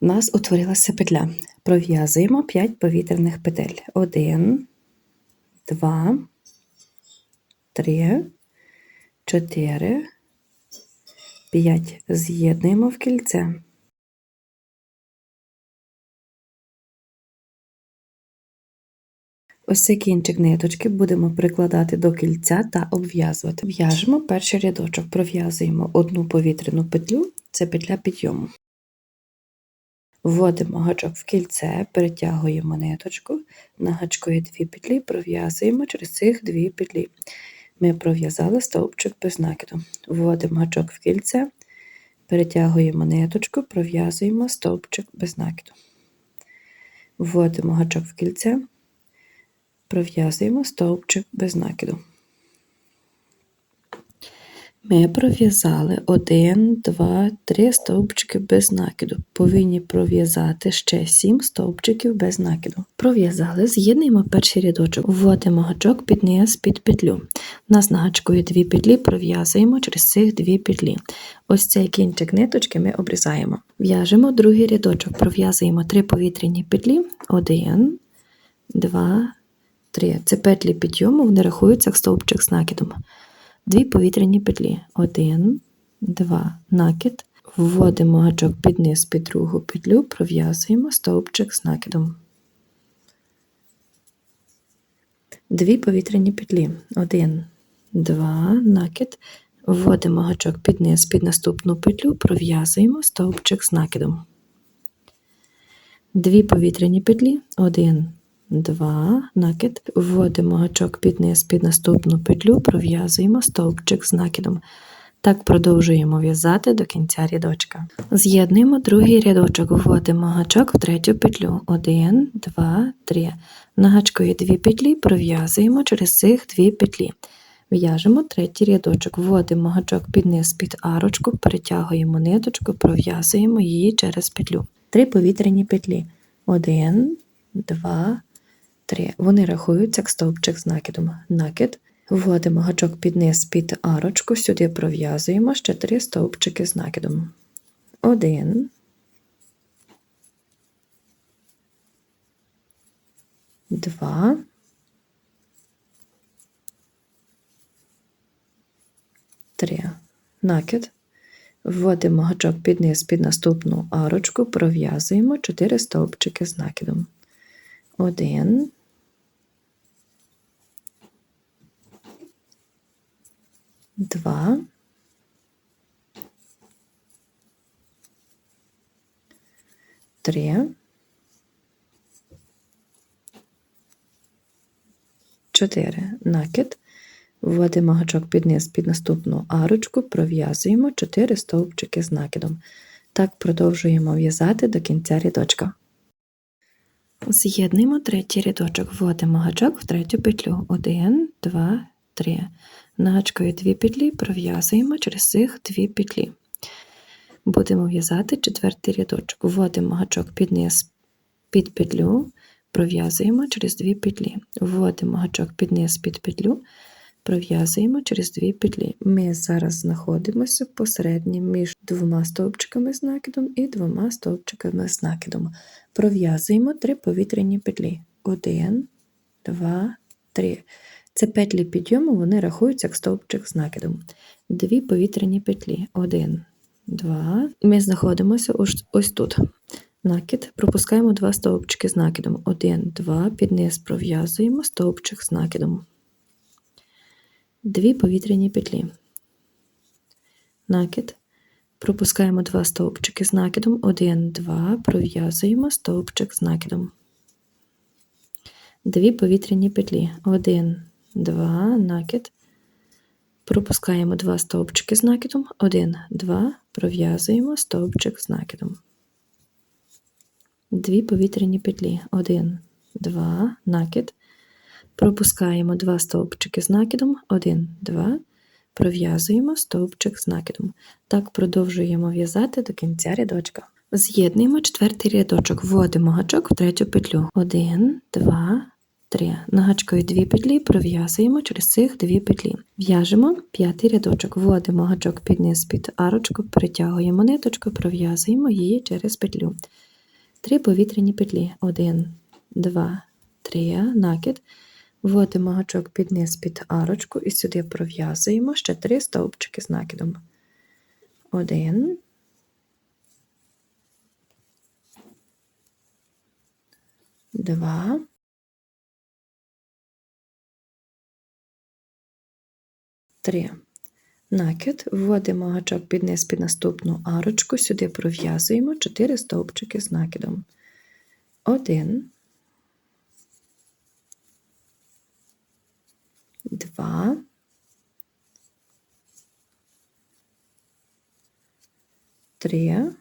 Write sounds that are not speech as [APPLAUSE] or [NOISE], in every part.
У нас утворилася петля. Пров'язуємо 5 повітряних петель. 1, 2, 3, 4, 5. З'єднуємо в кільце. Ось цей кінчик ниточки будемо прикладати до кільця та обв'язувати. В'яжемо перший рядочок, пров'язуємо одну повітряну петлю, це петля підйому. Вводимо гачок в кільце, перетягуємо ниточку, на гачку є дві петлі, пров'язуємо через цих дві петлі. Ми пров'язали стовпчик без накиду. Вводимо гачок в кільце, перетягуємо ниточку, пров'язуємо стовпчик без накиду. Вводимо гачок в кільце, пров'язуємо стовпчик без накиду. Ми пров'язали 1, 2, 3 стовпчики без накиду. Повинні пров'язати ще 7 стовпчиків без накиду. Пров'язали, з'єднуємо перший рядочок, вводимо гачок під низ під петлю. Нас на дві петлі, пров'язуємо через цих дві петлі. Ось цей кінчик ниточки ми обрізаємо. В'яжемо другий рядочок, пров'язуємо 3 повітряні петлі. 1, 2, 3. Це петлі підйому, вони рахуються як стовпчик з накидом. Дві повітряні петлі. Один, два, накид. Вводимо гачок під низ під другу петлю, пров'язуємо стовпчик з накидом. Дві повітряні петлі. Один, два, накид. Вводимо гачок під низ під наступну петлю, пров'язуємо стовпчик з накидом. Дві повітряні петлі. Один, 2, накид, вводимо гачок під низ під наступну петлю, пров'язуємо стовпчик з накидом. Так продовжуємо в'язати до кінця рядочка. З'єднуємо другий рядочок, вводимо гачок в третю петлю. 1, 2, 3. На гачку дві петлі, пров'язуємо через цих дві петлі. В'яжемо третій рядочок, вводимо гачок під низ під арочку, перетягуємо ниточку, пров'язуємо її через петлю. Три повітряні петлі. 1, 2, 3. Вони рахуються як стовпчик з накидом. Накид. Вводимо гачок під низ під арочку, сюди пров'язуємо ще 3 стовпчики з накидом. 1, 2, 3. Накид. Вводимо гачок під низ під наступну арочку, пров'язуємо 4 стовпчики з накидом. Один. Два. Три. Чотири. Накид. Вводимо гачок під низ під наступну арочку, пров'язуємо 4 стовпчики з накидом. Так продовжуємо в'язати до кінця рядочка. З'єднуємо третій рядочок, вводимо гачок в третю петлю. 1, 2, 3. На гачку є дві петлі, пров'язуємо через цих дві петлі. Будемо в'язати четвертий рядочок. Вводимо гачок під низ під петлю, пров'язуємо через дві петлі. Вводимо гачок під низ під петлю, пров'язуємо через дві петлі. Ми зараз знаходимося посередньо між двома стовпчиками з накидом і двома стовпчиками з накидом. Пров'язуємо три повітряні петлі. Один, два, три. Це петлі підйому, вони рахуються як стовпчик з накидом. Дві повітряні петлі. Один, два. Ми знаходимося ось, ось тут. Накид, пропускаємо два стовпчики з накидом. Один, два, під низ пров'язуємо стовпчик з накидом. Дві повітряні петлі. Накид. Пропускаємо два стовпчики з накидом. Один, два, пров'язуємо стовпчик з накидом. Дві повітряні петлі. Один, два, накид. Пропускаємо два стовпчики з накидом. Один, два, пров'язуємо стовпчик з накидом. Дві повітряні петлі. Один, два, накид. Пропускаємо два стовпчики з накидом. Один, два. Пров'язуємо стовпчик з накидом. Так продовжуємо в'язати до кінця рядочка. З'єднуємо четвертий рядочок, вводимо гачок в третю петлю. Один, два, три. На дві петлі, пров'язуємо через цих дві петлі. В'яжемо п'ятий рядочок, вводимо гачок під низ під арочку, перетягуємо ниточку, пров'язуємо її через петлю. Три повітряні петлі. Один, два, три. Накид. Вводимо гачок під низ під арочку і сюди пров'язуємо ще три стовпчики з накидом. Один. Два. Три. Накид. Вводимо гачок під низ під наступну арочку, сюди пров'язуємо 4 стовпчики з накидом. Один. Два. Три.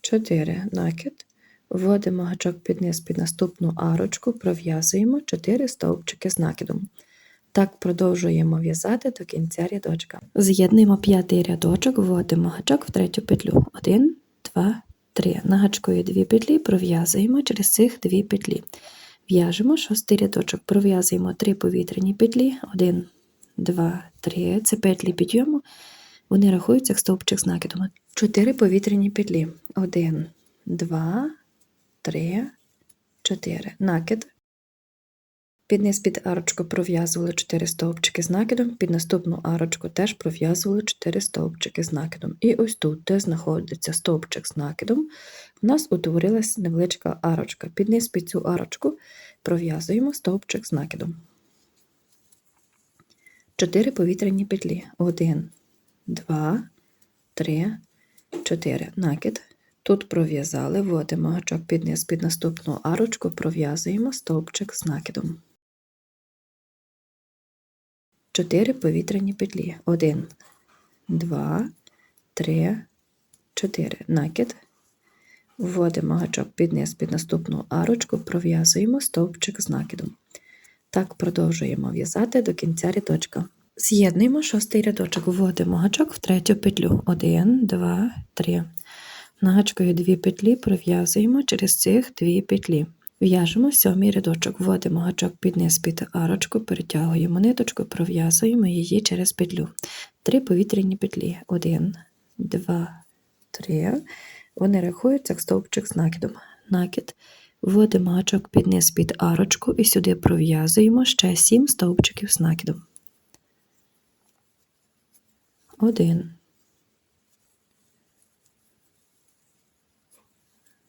Чотири. Накид. Вводимо гачок під низ під наступну арочку, пров'язуємо 4 стовпчики з накидом. Так продовжуємо в'язати до кінця рядочка. З'єднуємо п'ятий рядочок, вводимо гачок в третю петлю. 1, 2, 3. На гачку є дві петлі, пров'язуємо через цих дві петлі. В'яжемо шостий рядочок, пров'язуємо 3 повітряні петлі. 1, 2, 3. Це петлі підйому. Вони рахуються як стовпчик з накидом. 4 повітряні петлі. 1, 2, 3, 4. Накид. Під низ під арочку пров'язували 4 стовпчики з накидом, під наступну арочку теж пров'язували 4 стовпчики з накидом. І ось тут, де знаходиться стовпчик з накидом, у нас утворилась невеличка арочка. Під низ під цю арочку пров'язуємо стовпчик з накидом. 4 повітряні петлі. 1, 2, 3, 4. Накид. Тут пров'язали, вводимо гачок під низ під наступну арочку, пров'язуємо стовпчик з накидом. 4 повітряні петлі. 1, 2, 3, 4. Накид. Вводимо гачок під низ під наступну арочку, пров'язуємо стовпчик з накидом. Так продовжуємо в'язати до кінця рядочка. З'єднуємо шостий рядочок, вводимо гачок в третю петлю. 1, 2, 3. На дві петлі, пров'язуємо через цих дві петлі. В'яжемо сьомий рядочок, вводимо гачок під низ під арочку, перетягуємо ниточку, пров'язуємо її через петлю. Три повітряні петлі. Один, два, три. Вони рахуються як стовпчик з накидом. Накид. Вводимо гачок під низ під арочку і сюди пров'язуємо ще сім стовпчиків з накидом. Один.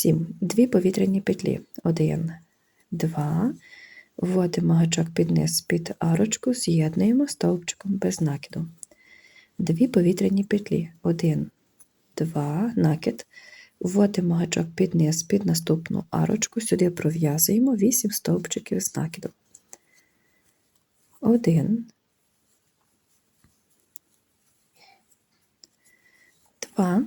сім. Дві повітряні петлі. Один, два. Вводимо гачок під низ під арочку, з'єднуємо стовпчиком без накиду. Дві повітряні петлі. Один, два, накид. Вводимо гачок під низ під наступну арочку, сюди пров'язуємо 8 стовпчиків з накидом. Один, два,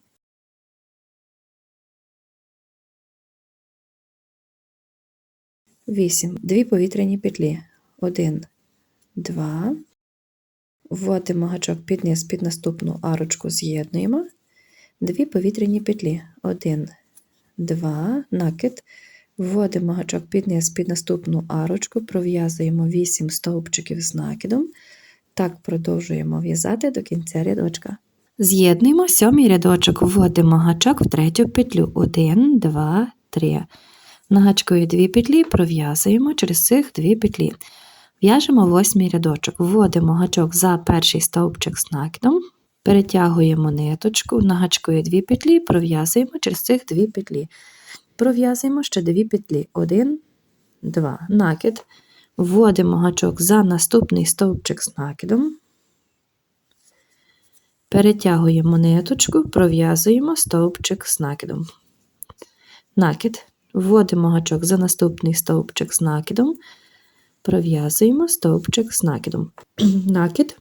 вісім. Дві повітряні петлі. Один, два. Вводимо гачок під низ під наступну арочку, з'єднуємо. Дві повітряні петлі. Один, два, накид. Вводимо гачок під низ під наступну арочку, пров'язуємо 8 стовпчиків з накидом. Так продовжуємо в'язати до кінця рядочка. З'єднуємо сьомий рядочок, вводимо гачок в третю петлю. 1, 2, 3. На гачку дві петлі, пров'язуємо через цих дві петлі. В'яжемо восьмий рядочок, вводимо гачок за перший стовпчик з накидом, Перетягуємо ниточку, на гачку дві петлі, пров'язуємо через цих дві петлі. Пров'язуємо ще дві петлі. Один, два. Накид. Вводимо гачок за наступний стовпчик з накидом. Перетягуємо ниточку, пров'язуємо стовпчик з накидом. Накид. Вводимо гачок за наступний стовпчик з накидом. Пров'язуємо стовпчик з накидом. [CLEARS THROAT] Накид.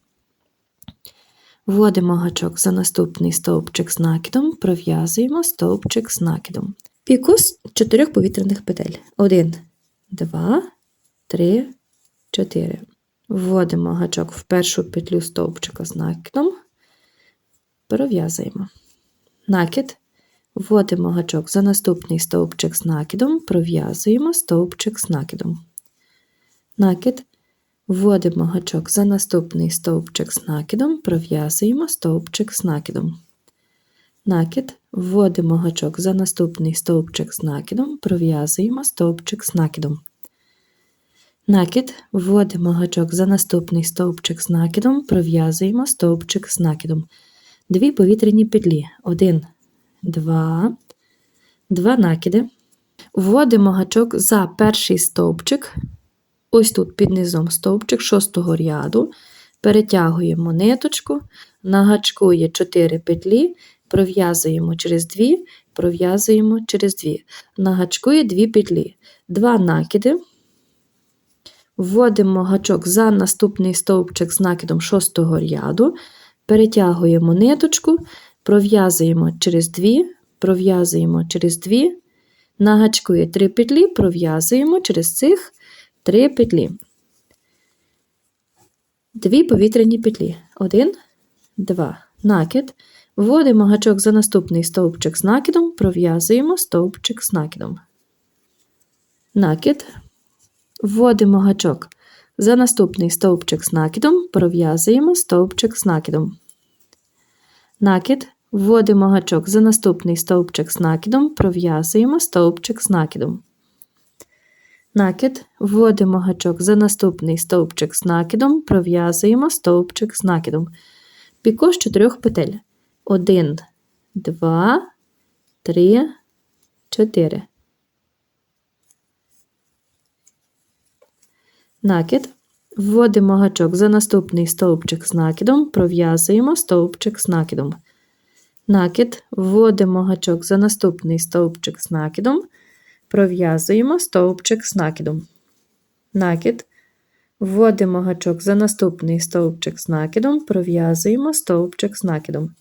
Вводимо гачок за наступний стовпчик з накидом, пров'язуємо стовпчик з накидом. Піку з чотирьох повітряних петель. Один, два, три, чотири. Вводимо гачок в першу петлю стовпчика з накидом, пров'язуємо. Накид. Вводимо гачок за наступний стовпчик з накидом, пров'язуємо стовпчик з накидом. Накид. Вводимо гачок за наступний стовпчик з накидом, пров'язуємо стовпчик з накидом. Накид. Вводимо гачок за наступний стовпчик з накидом, пров'язуємо стовпчик з накидом. Накид. Вводимо гачок за наступний стовпчик з накидом, пров'язуємо стовпчик з накидом. Дві повітряні петлі. Один, два, два накиди. Вводимо гачок за перший стовпчик, ось тут під низом стовпчик шостого ряду, перетягуємо ниточку, на гачку є 4 петлі, пров'язуємо через 2, пров'язуємо через 2. На гачку є 2 петлі, 2 накиди. Вводимо гачок за наступний стовпчик з накидом шостого ряду, перетягуємо ниточку, пров'язуємо через 2, пров'язуємо через 2, на гачку є 3 петлі, пров'язуємо через цих 3 петлі. Дві повітряні петлі. 1, 2. Накид. Вводимо гачок за наступний стовпчик з накидом, пров'язуємо стовпчик з накидом. Накид. Вводимо гачок за наступний стовпчик з накидом, пров'язуємо стовпчик з накидом. Накид. Вводимо гачок за наступний стовпчик з накидом, пров'язуємо стовпчик з накидом. Накид. Вводимо гачок за наступний стовпчик з накидом, пров'язуємо стовпчик з накидом. Піко з чотирьох петель. 1, 2, 3, 4. Накид. Вводимо гачок за наступний стовпчик з накидом, пров'язуємо стовпчик з накидом. Накид. Вводимо гачок за наступний стовпчик з накидом, пров'язуємо стовпчик з накидом. Накид. Вводимо гачок за наступний стовпчик з накидом, пров'язуємо стовпчик з накидом.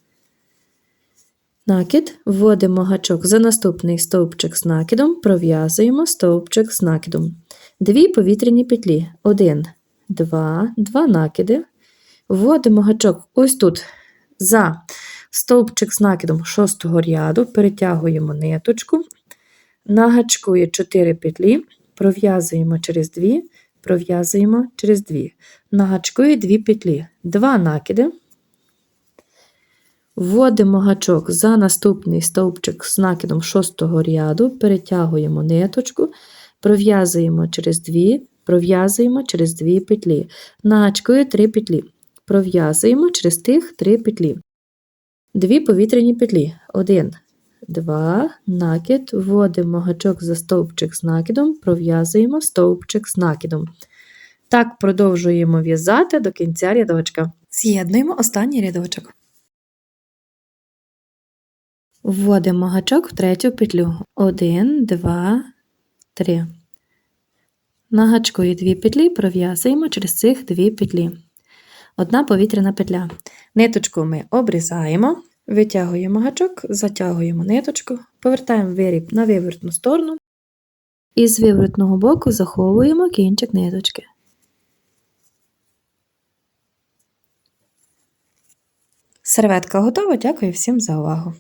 Накид. Вводимо гачок за наступний стовпчик з накидом, пров'язуємо стовпчик з накидом. Дві повітряні петлі. 1, 2, 2 накиди. Вводимо гачок ось тут за стовпчик з накидом шостого ряду, перетягуємо ниточку, на гачку є 4 петлі, пров'язуємо через 2, пров'язуємо через 2. На гачку є 2 петлі, 2 накиди. Вводимо гачок за наступний стовпчик з накидом шостого ряду, перетягуємо ниточку, пров'язуємо через 2, пров'язуємо через 2 петлі. На гачку є 3 петлі. Пров'язуємо через тих 3 петлі. Дві повітряні петлі. 1, 2, накид, вводимо гачок за стовпчик з накидом, пров'язуємо стовпчик з накидом. Так продовжуємо в'язати до кінця рядочка. З'єднуємо останній рядочок. Вводимо гачок в третю петлю. 1, 2, 3. На гачку дві петлі, пров'язуємо через цих дві петлі. Одна повітряна петля. Ниточку ми обрізаємо, витягуємо гачок, затягуємо ниточку, повертаємо виріб на вивертну сторону і з вивертного боку заховуємо кінчик ниточки. Серветка готова. Дякую всім за увагу!